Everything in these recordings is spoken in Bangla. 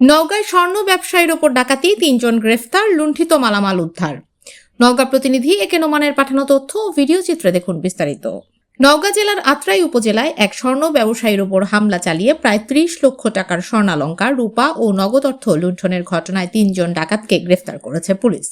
নওগাঁয় স্বর্ণ ব্যবসায়ীর ওপর ডাকাতি, তিনজন গ্রেফতার, লুণ্ঠিত মালামাল উদ্ধার। নওগাঁ প্রতিনিধি একে নোমানের পাঠানো তথ্য ও ভিডিও চিত্রে দেখুন বিস্তারিত। নওগাঁ জেলার আত্রাই উপজেলায় এক স্বর্ণ ব্যবসায়ীর ওপর হামলা চালিয়ে প্রায় ত্রিশ লক্ষ টাকার স্বর্ণালঙ্কার, রূপা ও নগদ অর্থ লুণ্ঠনের ঘটনায় তিনজন ডাকাতকে গ্রেফতার করেছে পুলিশ।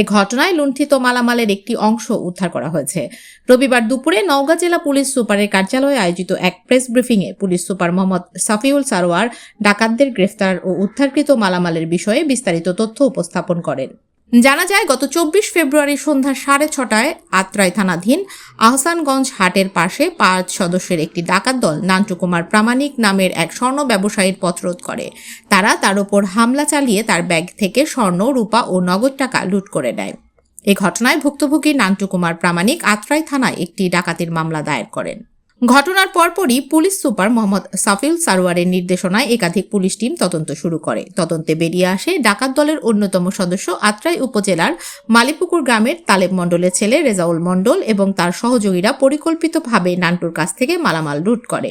এ ঘটনায় লুণ্ঠিত মালামালের একটি অংশ উদ্ধার করা হয়েছে। রবিবার দুপুরে নওগাঁ জেলা পুলিশ সুপারের কার্যালয়ে আয়োজিত এক প্রেস ব্রিফিংয়ে পুলিশ সুপার মোহাম্মদ সাফিউল সারোয়ার ডাকাতদের গ্রেফতার ও উদ্ধারকৃত মালামালের বিষয়ে বিস্তারিত তথ্য উপস্থাপন করেন। জানা যায়, গত চব্বিশ ফেব্রুয়ারি সন্ধ্যা সাড়ে ছটায় আত্রাই থানাধীন আহসানগঞ্জ হাটের পাশে পাঁচ সদস্যের একটি ডাকাত দল নান্টু কুমার প্রামাণিক নামের এক স্বর্ণ ব্যবসায়ীর পথরোধ করে। তারা তার উপর হামলা চালিয়ে তার ব্যাগ থেকে স্বর্ণ, রূপা ও নগদ টাকা লুট করে নেয়। এ ঘটনায় ভুক্তভোগী নান্টু কুমার প্রামাণিক আত্রাই থানায় একটি ডাকাতির মামলা দায়ের করেন। ঘটনার পরপরই পুলিশ সুপার মোহাম্মদ সাফিল সারোয়ারের নির্দেশনায় একাধিক পুলিশ টিম তদন্ত শুরু করে। তদন্তে বেরিয়ে আসে ডাকাত দলের অন্যতম সদস্য আত্রাই উপজেলার মালিপুকুর গ্রামের তালেব মণ্ডলের ছেলে রেজাউল মণ্ডল এবং তার সহযোগীরা পরিকল্পিতভাবে নান্টুর কাছ থেকে মালামাল লুট করে।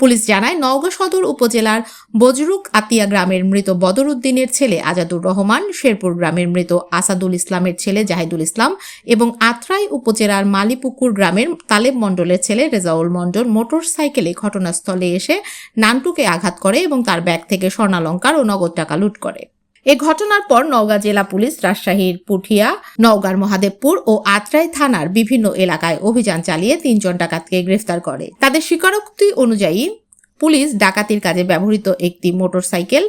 পুলিশ জানায়, নওগাঁ সদর উপজেলার বজরুক আতিয়া গ্রামের মৃত বদর উদ্দিনের ছেলে আজাদুর রহমান, শেরপুর গ্রামের মৃত আসাদুল ইসলামের ছেলে জাহিদুল ইসলাম এবং আত্রাই উপজেলার মালিপুকুর গ্রামের তালেব মণ্ডলের ছেলে রেজাউল মণ্ডল মোটর সাইকেলে ঘটনাস্থলে এসে নান্টুকে আঘাত করে এবং তার ব্যাগ থেকে স্বর্ণালঙ্কার ও নগদ টাকা লুট করে। এ ঘটনার পর নওগাঁ জেলা পুলিশ রাজশাহীর পুঠিয়া, নওগাঁর মহাদেবপুর ও আত্রাই থানার বিভিন্ন এলাকায় অভিযান চালিয়ে তিনজন ডাকাতকে গ্রেফতার করে। তাদের স্বীকারোক্তি অনুযায়ী পুলিশ ডাকাতির কাজে ব্যবহৃত একটি মোটরসাইকেল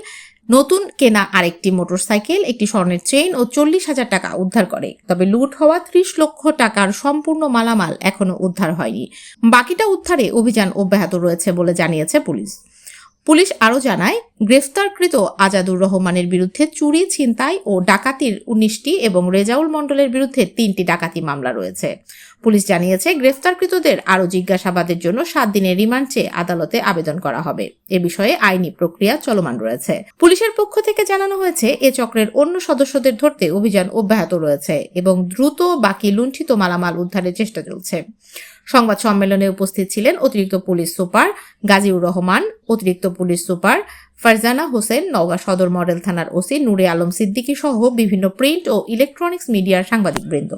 নতুন কেনা আরেকটি মোটরসাইকেল, একটি স্বর্ণের চেইন ও চল্লিশ হাজার টাকা উদ্ধার করে। তবে লুট হওয়া ত্রিশ লক্ষ টাকার সম্পূর্ণ মালামাল এখনও উদ্ধার হয়নি। বাকিটা উদ্ধারে অভিযান অব্যাহত রয়েছে বলে জানিয়েছে পুলিশ। পুলিশ আরও জানায়, গ্রেফতারকৃত আজাদুর রহমানের বিরুদ্ধে চুরি, ছিনতাই ও ডাকাতির উনিশটি এবং রেজাউল মণ্ডলের বিরুদ্ধে তিনটি ডাকাতি মামলা রয়েছে। পুলিশ জানিয়েছে, গ্রেফতারকৃতদের আরও জিজ্ঞাসাবাদের জন্য সাত দিনের রিমান্ড চেয়ে আদালতে আবেদন করা হবে। এ বিষয়ে আইনি প্রক্রিয়া চলমান রয়েছে। পুলিশের পক্ষ থেকে জানানো হয়েছে, এ চক্রের অন্য সদস্যদের ধরতে অভিযান অব্যাহত রয়েছে এবং দ্রুত বাকি লুণ্ঠিত মালামাল উদ্ধারের চেষ্টা চলছে। সংবাদ সম্মেলনে উপস্থিত ছিলেন অতিরিক্ত পুলিশ সুপার গাজীউর রহমান, অতিরিক্ত police super Farzana Hossain, Naogaon Sadar model থানার ওসি নূরে আলম সিদ্দিকী সহ বিভিন্ন প্রিন্ট ও ইলেকট্রনিক্স মিডিয়ার সাংবাদিকবৃন্দ।